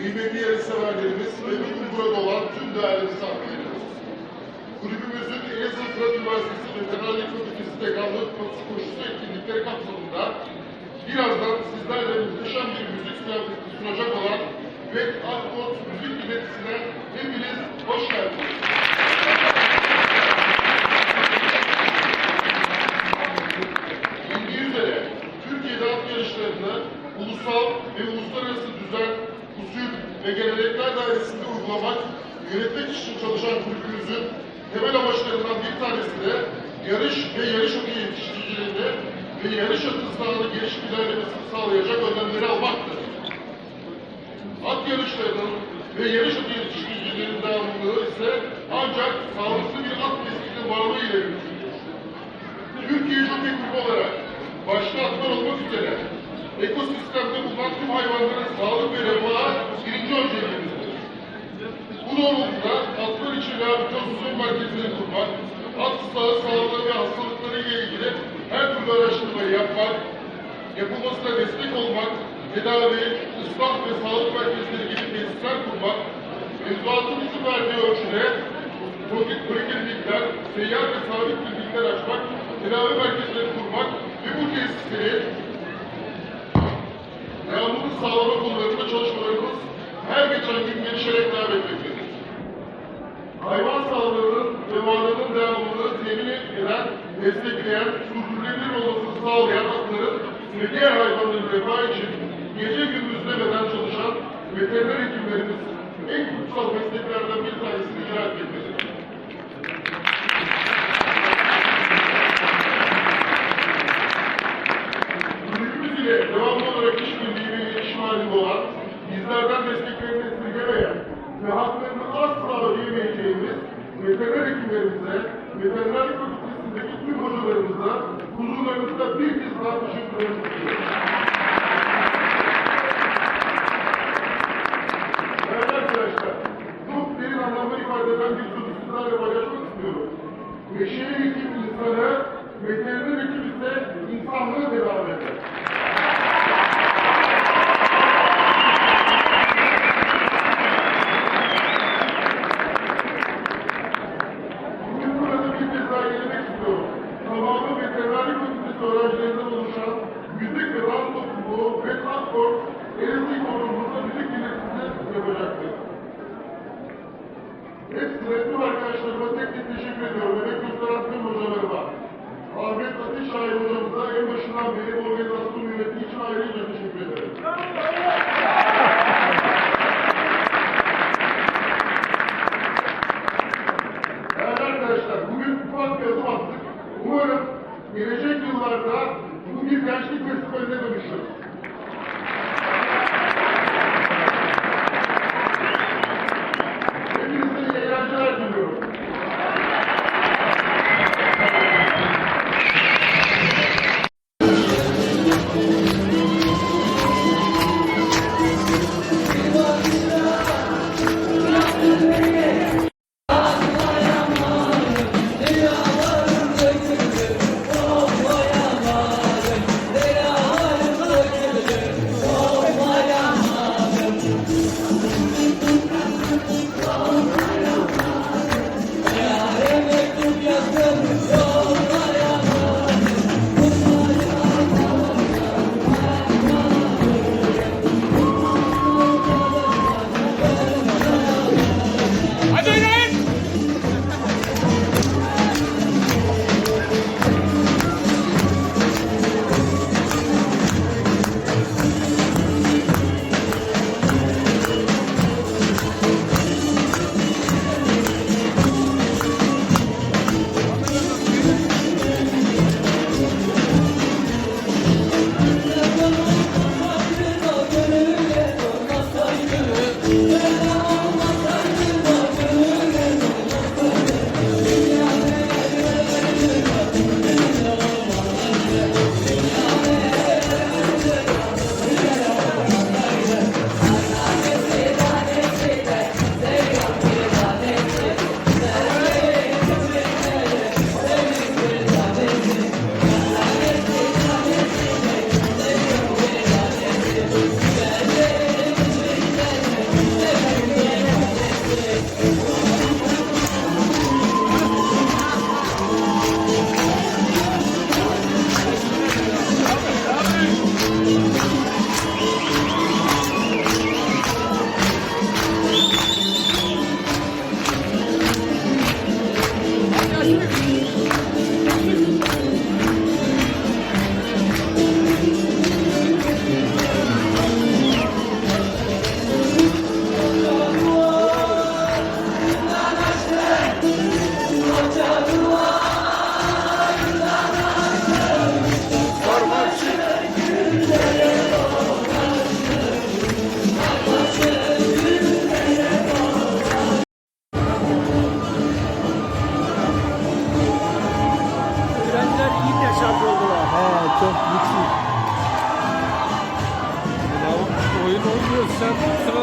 kıymetli yarışseverlerimiz ve bugün burada olan tüm değerli misafirlerimiz. Kulübümüzün Elazığ Üniversitesi Veterinerlik Fakültesi Dekanlığı koşusu etkinlikleri kapsamında birazdan sizlerle muhteşem bir müzik ziyafeti sunacak olan ve Akbot Müzik Dinletisine hepiniz hoş geldiniz. Kulübümüzün temel amaçlarından bir tanesi de yarış ve yarış atı yetiştiricilerinde ve yarış sahanı gelişim ilerlemesini sağlayacak önlemleri almaktır. At yarışlarının ve yarış atı yetiştiricilerinin devamlılığı ise ancak sağlıklı bir at neslinin varlığı ile mümkündür. Türkiye Jockey Kulübü olarak başta atlar olmak üzere ekosistemde bulunan tüm hayvanların sağlık ve refahı birinci önceliğimizdir. Bu doğrultuda atlar için rehabilitasyon merkezleri kurmak, sağı sağlığı ve hastalıkları ile ilgili her türlü araştırmayı yapmak, yapılmasına destek olmak, tedavi, ıslah ve sağlık merkezleri gibi tesisler kurmak, mevzuatın izin verdiği ölçüde Kronik poliklinikler, seyyar ve sabit klinikler açmak, tedavi merkezleri kurmak ve bu tesisleri devamlılık sağlama konularında çalışmalarımız her geçen gün gelişerek devam etmektedir. Destekleyen, sürdürülebilir olmasını sağlayan atların ve diğer hayvanların refahı için gece gündüz demeden çalışan veteriner hekimlerimiz en kutsal mesleklerden bir tanesini icra etmektedir. Kulübümüz ile devamlı olarak işbirliği ve iletişim halinde olan, bizlerden desteklerini esirgemeyen ve haklarını asla ödeyemeyeceğimiz veteriner hekimlerimize, veterinerlik fakültesindeki tüm hocalarımıza, huzurlarınızda bir kez daha teşekkür ederim. Evet arkadaşlar, çok derin anlamda ifade eden bir sözü sizlerle paylaşmak istiyorum. Beşeri hekim insanı, veteriner hekim ise insanlığı tedavi eder. Bugün burada bir kez daha gelmek istiyorum. Tamamı veterinerlik fakültesi öğrencilerinden oluşan müzik ve dans topluluğu ve Akor Elazığ konumuzda müzik dinletisini yapacaktır. Hepsine tüm arkadaşlarıma tek tek teşekkür ediyorum. Emek gösteren tüm hocalarıma. Ahmet Ateşşahin hocamıza en başından beri bu organizasyonu yönettiği için ayrıca teşekkür ederim. Evet arkadaşlar, bugün ufak bir adım attık. Umarım gelecek yıllarda bu bir gençlik festivaline dönüşür. sir. So